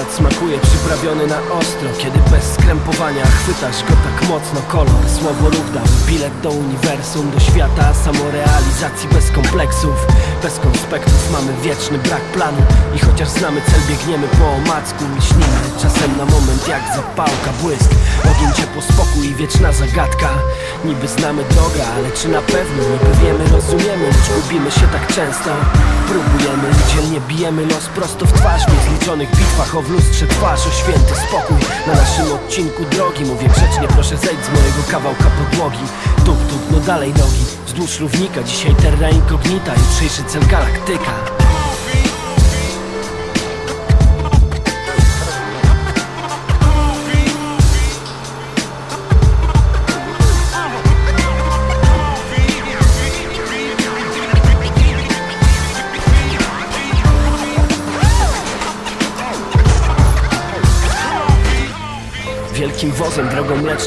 Świat smakuje przyprawiony na ostro Kiedy bez skrępowania chwytasz go tak mocno. Kolor, słowo lub dał Bilet do uniwersum, do świata Samorealizacji bez kompleksów. Bez konspektów mamy wieczny brak planu. I chociaż znamy cel biegniemy po omacku. Myślimy czasem na moment jak zapałka Błysk, ogień, ciepło, spokój i wieczna zagadka. Niby znamy drogę, ale czy na pewno? Niby wiemy, rozumiemy, lecz gubimy się tak często. Próbujemy, dzielnie bijemy los prosto w twarz W niezliczonych bitwach o w lustrze twarz O święty spokój. Na naszym odcinku drogi Mówię grzecznie, proszę zejdź z mojego kawałka podłogi. Tup, tup, no dalej nogi. Wzdłuż równika, dzisiaj terra incognita Jutrzejszy cel galaktyka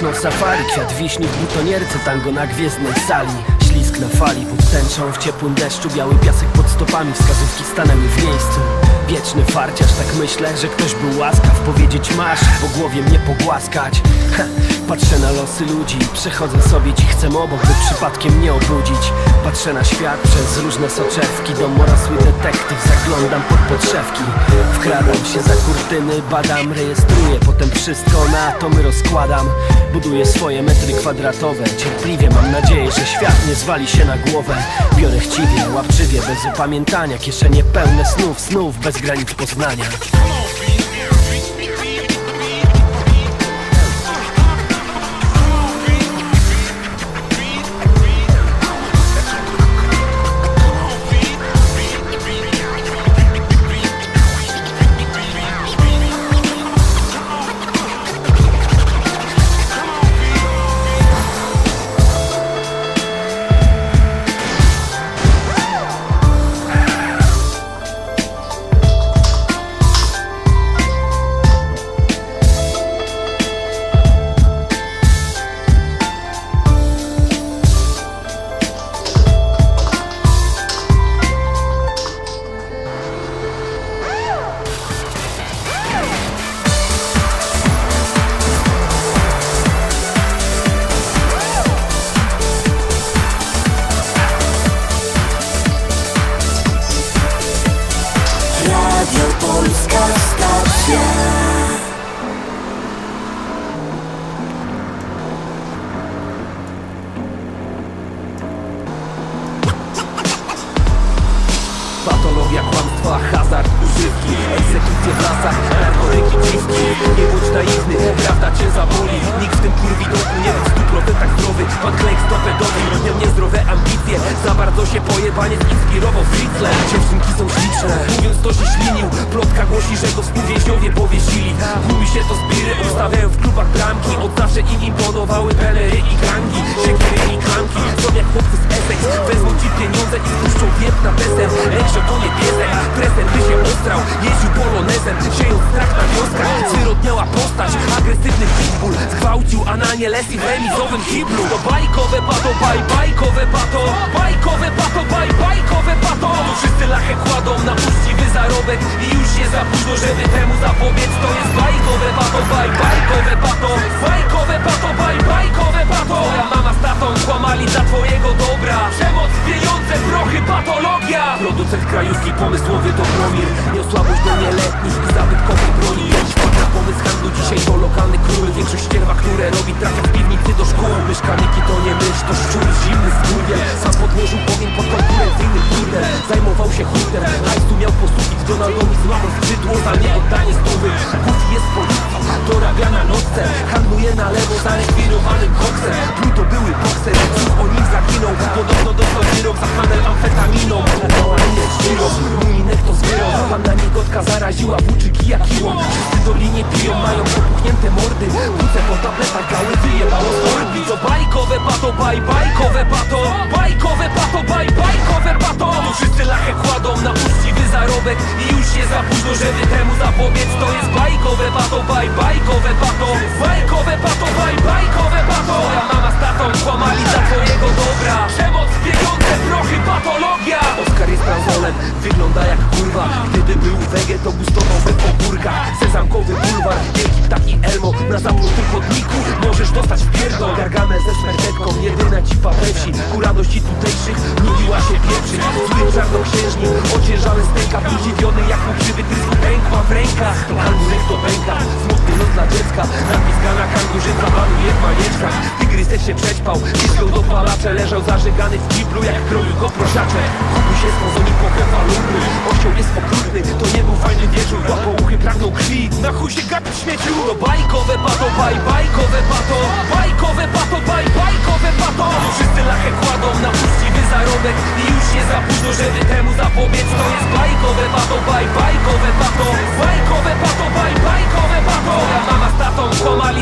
mleczną safari. Kwiat wiśni w butonierce, tango na gwiezdnej sali. Ślisk na fali, pod tęczą, w ciepłym deszczu Biały piasek pod stopami, wskazówki stanęły w miejscu Wieczny farciarz, tak myślę, że ktoś był łaskaw Powiedzieć masz, po głowie mnie pogłaskać. Ha, Patrzę na losy ludzi, przechodzę sobie cichcem obok By przypadkiem nie obudzić. Patrzę na świat przez różne soczewki Dom morasły detektyw, zaglądam pod podszewki. Wkradam się za kurtyny, badam, rejestruję Potem wszystko na atomy rozkładam. Buduję swoje metry kwadratowe Cierpliwie mam nadzieję, że świat nie zwali się na głowę. Biorę chciwie, łapczywie, bez upamiętania Kieszenie pełne snów, snów, bez granic poznania polonezem, siejąc strach na wioskach Zwyrodniała postać, agresywny pitbull. Zgwałcił Ananię Leslie w remizowym kiblu. To bajkowe pato, baj, bajkowe pato. Bajkowe pato, baj, bajkowe pato. Tu wszyscy lachę kładą na uczciwy zarobek. I już jest za późno, żeby temu zapobiec. To jest bajkowe pato, baj, bajkowe pato. Bajkowe pato, baj, bajkowe pato. Twoja mama z tatą kłamali dla twojego dobra. Przemoc, pieniądze, prochy, patologia. Producent krajówki pomysłowy to promil. Słabość do nieletnich i zabytkowej broni Wpadł na pomysł handlu, dzisiaj to lokalny król. Większość ścierwa, które robi trafia z piwnicy do szkół. Mieszkaniki to nie myśl, to szczur zimny skurwiel Sam podłożył ogień pod konkurencyjny burdel Zajmował się hurtem, hajsu miał posługić Donaldowi złamał skrzydło za nieoddanie stówy. Goofy jest w policji, dorabia na nocce. Handluje na lewo zarekwirowanym koksem. Pluto były bokser, o nim zaginął. Podobno dostał wyrok za handel amfetaminą zaraziła włóczyki jak iłą Wszyscy do linii piją, mają popuchnięte mordy. Wrócę po tabletach, gały wyjebało z torbi To bajkowe pato, baj, bajkowe pato. Bajkowe pato, baj, bajkowe pato. Tu wszyscy lachę kładą na uczciwy zarobek. I już jest za późno, żeby temu zapobiec. To jest bajkowe pato, baj, bajkowe pato. Bajkowe pato, baj, bajkowe pato. Twoja mama z tatą kłamali dla twojego dobra Oskar jest bransolem, wygląda jak kurwa Gdyby był wege, to gustowałby po burgach Sezam Na zapłótnym chodniku możesz dostać w pierdol. Gargamel ze smerfetką, jedyna cipa we wsi Ku radości tutejszych mówiła się pieprzyć Zły czarnoksiężnik, ociężały stęka Zdziwiony jak mu przywydysku pękła w rękach To kangurek to pęka, smutny los dla dziecka Napiskana kangurzyca panuje w manieczkach Tygrysek się przećpał, ściskał dopalacze Leżał zażygany w kiblu jak kroił go prosiacze Kupuj się z pozoni pochewa lumny Osioł jest okrutny, to nie był fajny wieczór. Łapouchy pragnął krwi, na chuj się gapić śmieciu. To bajkowe pato, baj, bajkowe pato. Bajkowe pato, baj, bajkowe pato. Wszyscy lachę kładą na uczciwy zarobek I już nie za późno, żeby temu zapobiec. To jest bajkowe pato, baj, bajkowe pato. Bajkowe pato, baj, bajkowe pato. Twoja mama z tatą kłamali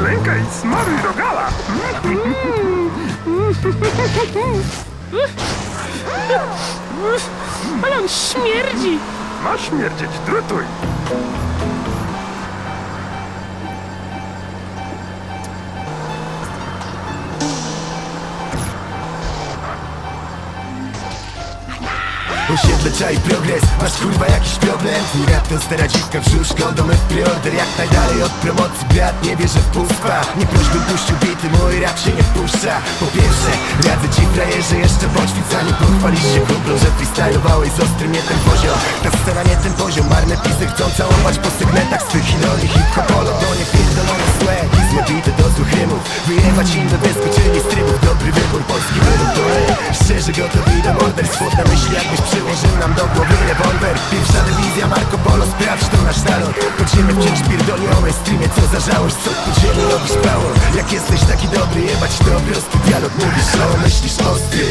Klękaj, smaruj rogala! Ale on śmierdzi. Ma śmierdzieć, drutuj! Osiedle czaj progres, masz kurwa jakiś problem? Twój rap to stara dziwka, wrzuć kondomy w preorder Jak najdalej od promocji, brat nie wierzę w pustwa Nie proś bym puścił bity, mój rap się nie wpuszcza. Po pierwsze, radzę ci frajerze jeszcze poćwić Zanim pochwalisz się że freestylowałeś z ostrym nie ten poziom. Ta scena nie ten poziom, marne pisy chcą całować po sygnetach Swych idoli hip-hopolo, to nie złe bity do złych rymów, wyjebać im do wyskoczyli z Dobry wybór, polski wyrób to ej Szczerze gotowi do morderstw, na myśli jakbyś przyłożył nam do głowy rewolwer. Pierwsza dywizja Marco Polo, sprawdź to nasz talent Podziemy wciąż pierdoli o mainstreamie, co za żałość Co podziemy robisz mało Jak jesteś taki dobry, jebać to prosty dialog Mówisz o, myślisz ostry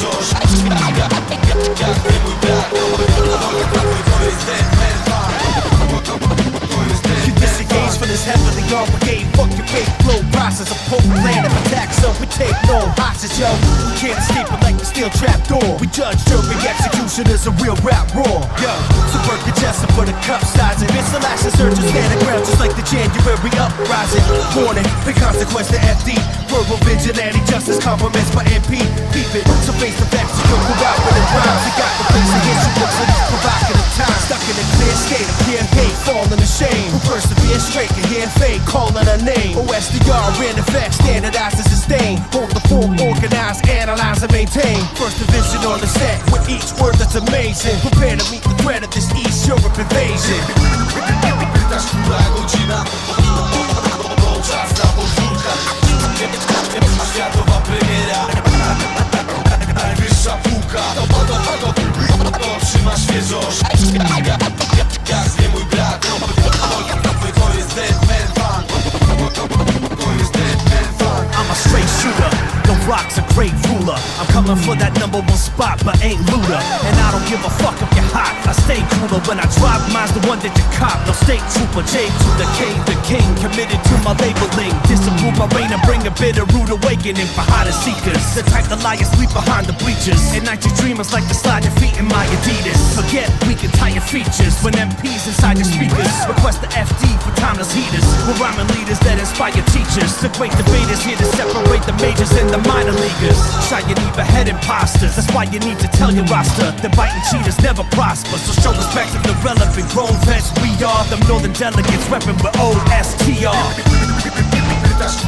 falsos on brigade. Fuck your fake flow process. A potent plan of attack, so we take no hostage, yo. We can't escape it like a steel trap door. We judge jury execution as a real rap raw, yo. Work your chest for the cup sizing. Missile action surges stand the ground just like the January uprising. Warning, the consequence to FD. Verbal vigilante justice compliments by MP. Keep it, so face the facts, you go out with the rhymes. You got the place in history OSDR in effect, standardized and sustain. Hold the form, organize, analyze, and maintain. First division on the set with each word that's amazing. Prepare to meet the threat of this East Europe invasion. I stay when I drop. Mine's the one that you cop. No state trooper, J to the K, the king. Committed to my labeling. Disapprove my reign and bring a bitter rude awakening for hotter seekers. The type that lie asleep behind the bleachers. At night your dreamers like to slide your feet in my Adidas. Forget weak your features when MPs inside your speakers. Request the FD for timeless heaters. We're rhyming leaders that inspire teachers. The great debaters here to separate the majors and the minor leaguers. Try you need behead imposters. That's why you need to tell your roster that biting cheaters never prosper. So show respect Life is irrelevant, grown we are the northern delegates Weapon, with OSTR. Pytasz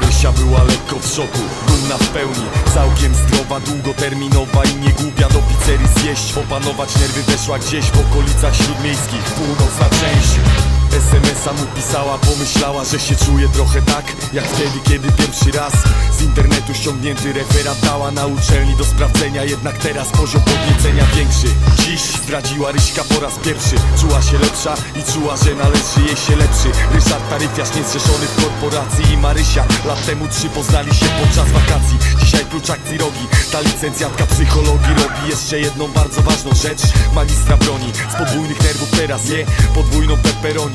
Marysia była lekko w szoku, dumna w pełni. Całkiem zdrowa, długoterminowa i nie głupia. Do pizzerii zjeść Opanować nerwy weszła gdzieś w okolicach śródmiejskich. Północna część SMS-a mu pisała, pomyślała, że się czuje trochę tak Jak wtedy, kiedy pierwszy raz z internetu ściągnięty referat dała na uczelni do sprawdzenia Jednak teraz poziom podniecenia większy. Dziś zdradziła Ryśka po raz pierwszy. Czuła się lepsza i czuła, że należy jej się lepszy. Ryszard Taryfiarz niezrzeszony w korporacji i Marysia. Lat temu trzy poznali się podczas wakacji. Dzisiaj prócz akcji rogi Ta licencjatka psychologii robi jeszcze jedną bardzo ważną rzecz. Magistra broni. Z podwójnych nerwów teraz je podwójną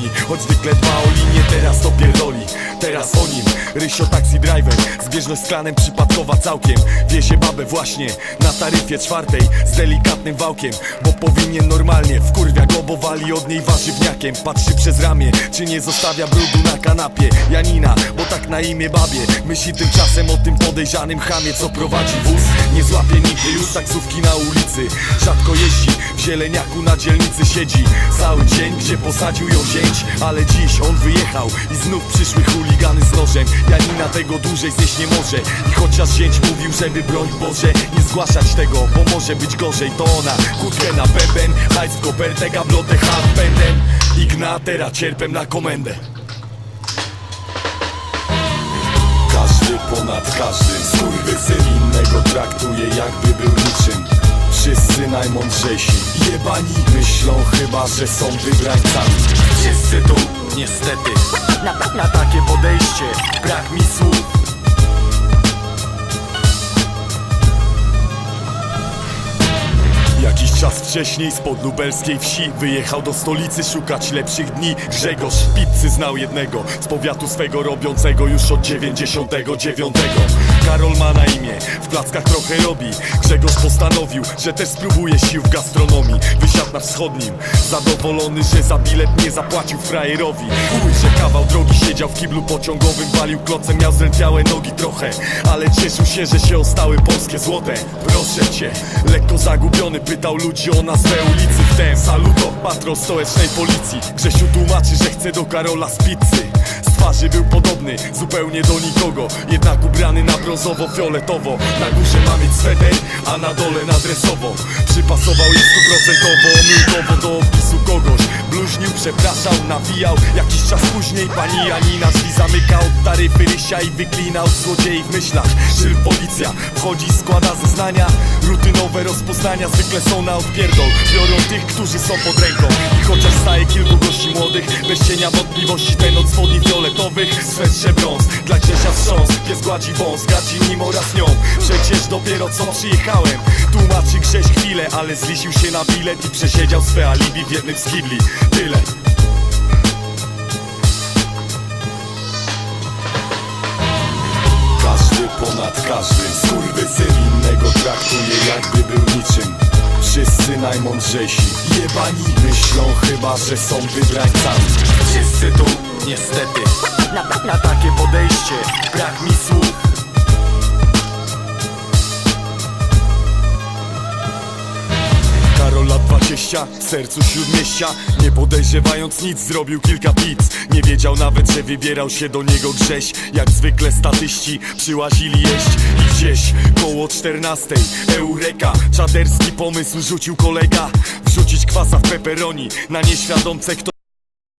pepperoni Choć zwykle dba o linię, teraz to pierdoli. Teraz o nim, Rysio taxi driver Zbieżność z klanem przypadkowa całkiem. Wiezie babę właśnie na taryfie czwartej Z delikatnym wałkiem, bo powinien normalnie Wkurwia go, bo wali od niej warzywniakiem. Patrzy przez ramię, czy nie zostawia brudu na kanapie. Janina, bo tak na imię babie. Myśli tymczasem o tym podejrzanym chamie Co prowadzi wóz, nie złapie nigdy już taksówki na ulicy. Rzadko jeździ, w zieleniaku na dzielnicy siedzi Cały dzień, gdzie posadził ją zięć Ale dziś on wyjechał i znów przyszły chuligany z nożem. Janina tego dłużej znieść nie może I chociaż zięć mówił, żeby broń Boże Nie zgłaszać tego, bo może być gorzej. To ona, kurtkę na bęben Hajs w kopertę, gablotę handpędem Ignatera cierpem na komendę. Każdy ponad każdym Skurwysyn innego traktuje jakby był niczym Wszyscy najmądrzejsi. Jebani myślą chyba, że są wybrańcami Wszyscy tu, niestety. Na, na takie podejście brak mi słów. Jakiś czas wcześniej spod lubelskiej wsi Wyjechał do stolicy szukać lepszych dni. Grzegorz pizzy znał jednego Z powiatu swego robiącego już od 99 Karol ma na imię, w plackach trochę robi. Grzegorz postanowił, że też spróbuje sił w gastronomii. Wysiadł na wschodnim, zadowolony, że za bilet nie zapłacił frajerowi. Chuj, że kawał drogi siedział w kiblu pociągowym Walił klocem, miał zdrętwiałe nogi trochę. Ale cieszył się, że się ostały polskie złote. Proszę cię, lekko zagubiony pytał ludzi o nazwę ulicy. Wtem saluto, patrol stołecznej policji. Grzesiu tłumaczy, że chce do Karola z pizzy. Z twarzy był podobny, zupełnie do nikogo. Jednak ubrany na brązowo-fioletowo Na górze ma mieć sweter, a na dole nadresowo. Przypasował je stuprocentowo, omyłkowo do opisu kogoś. Bluźnił, przepraszał, nawijał. Jakiś czas później pani Janina drzwi zamyka od taryfy Rysia i wyklina od złodziei w myślach. Szyl policja wchodzi, składa zeznania. Rutynowe rozpoznania zwykle są na odpierdol. Biorą tych, którzy są pod ręką. I chociaż staje kilku gości młodych Bez cienia wątpliwości ten od spodni fioletowych. Swetrze brąz, dla Grzesia wstrząs Pies gładzi wąs, gaci nim oraz nią. Przecież dopiero co przyjechałem. Tłumaczy Grześ chwilę, ale zlisił się na bilet I przesiedział swe alibi w jednym z kibli Tyle. Każdy ponad każdym Skurwysyn innego traktuje jakby był niczym. Wszyscy najmądrzejsi Jebani myślą chyba, że są wybrańcami. Wszyscy tu, niestety. Na, na lat 20, w sercu śródmieścia. Nie podejrzewając nic, zrobił kilka pizz Nie wiedział nawet, że wybierał się do niego Grześ. Jak zwykle statyści przyłazili jeść. I gdzieś koło 14 Eureka, czaderski pomysł rzucił kolega. Wrzucić kwasa w peperoni Na nieświadomce kto